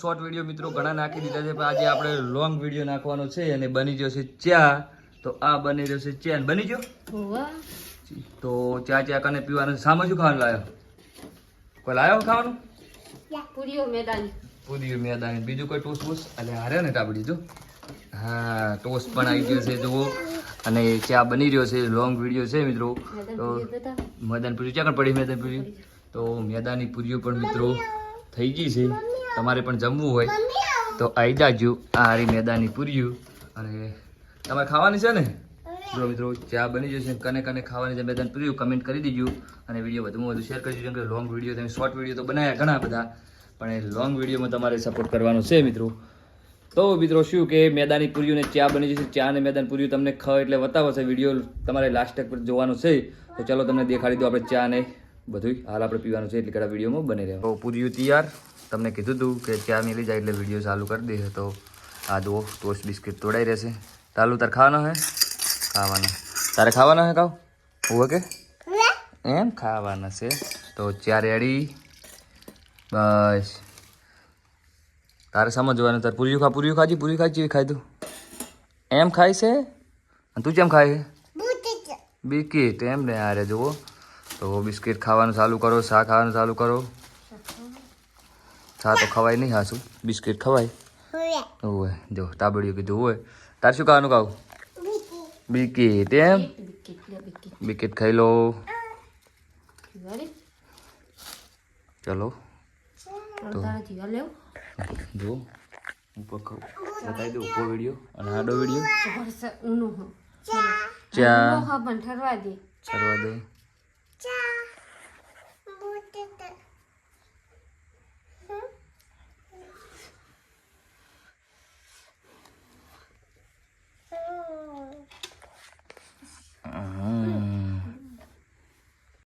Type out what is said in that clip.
Short video મિત્રો ઘણા નાખી દીધા છે પણ આજે આપણે લોંગ વીડિયો નાખવાનો છે અને બની ગયો છે ચા. તો આ બની રહ્યો છે ચા બની ગયો? તો ચા ચા કને પીવાનું સામે શું ખાવાનું લાવ્યો કોઈ લાવ્યો ખાવાનું? પૂરીઓ મેદાની. પૂરી મેદાની. બીજું કોઈ ટોસ બોસ? એટલે હારે ને ટાબડી જો. હા ટોસ પણ આવી ગયો છે જુઓ. અને ચા બની રહ્યો છે લોંગ વીડિયો છે મિત્રો. તો પૂરીઓ મેદાન પૂરી ક્યાં પડી મેદાન પૂરી તો મેદાની પૂરીઓ પણ મિત્રો થઈ ગઈ છે. તમારે પણ જમવું હોય તો આવી જાજો આ હારી મેદાની પૂર્યું અને તમારે ખાવાની છે ને? જો મિત્રો ચા બની જશે કને કને ખાવાની છે મેદાન પૂર્યું કમેન્ટ કરી દીજો. અને વીડિયો વધુમાં વધુ શેર કરજો કેમ કે લોંગ વીડિયો તમે શોર્ટ વીડિયો તો બનાવ્યા ઘણા બધા પણ એ લોંગ વિડીયોમાં તમારે સપોર્ટ કરવાનો છે મિત્રો. તો મિત્રો શું કે મેદાની પૂર્યું ને ચા બની જશે ચા અને મેદાન પૂર્યું તમને ખ એટલે બતાવશે છે વીડિયો તમારે લાસ્ટ તક પર જોવાનો છે. તો ચલો તમને દેખાડી દો આપણે ચા ને બધું હાલ આપણે પીવાનું છે એટલે કડા વિડીયોમાં બને રહે પૂર્યું તૈયાર. તમને કીધું હતું કે ચા મિલી જાય એટલે વીડિયો ચાલુ કરી દે. તો આ જુઓ ટોસ્ટ બિસ્કિટ તોડાઈ રહેશે. તાલું તાર ખાવાનો હે? ખાવાનો. તારે ખાવાનો હે કાવ? હોવે કે? એમ? ખાવાના છે. તો ચા રેડી. બસ. તારે સમજવાનું તારે પૂરીઓ ખા પૂરીઓ ખાજી? પૂરી ખાઈ જેવી ખાઈ તું? એમ ખાય છે? અને તું કેમ ખાય છે? બિસ્કિટ. એમ ને આરે જુઓ. તો બિસ્કિટ ખાવાનું ચાલુ કરો શા ખાવાનું ચાલુ કરો. શા તો ખવાય નહીં હાસું બિસ્કિટ ખવાય? હોય જો તાબડિયું કીધું હોય તારે શું ખાવાનું ખાવું? બિકિટ એમ? બિસ્કિટ ખાઈ લો. ચલો. જો ઉપર ખાવ બતાવી દો ઉપર વીડિયો અને આડો વીડિયો. ચા. ઠરવા દે સરવા દે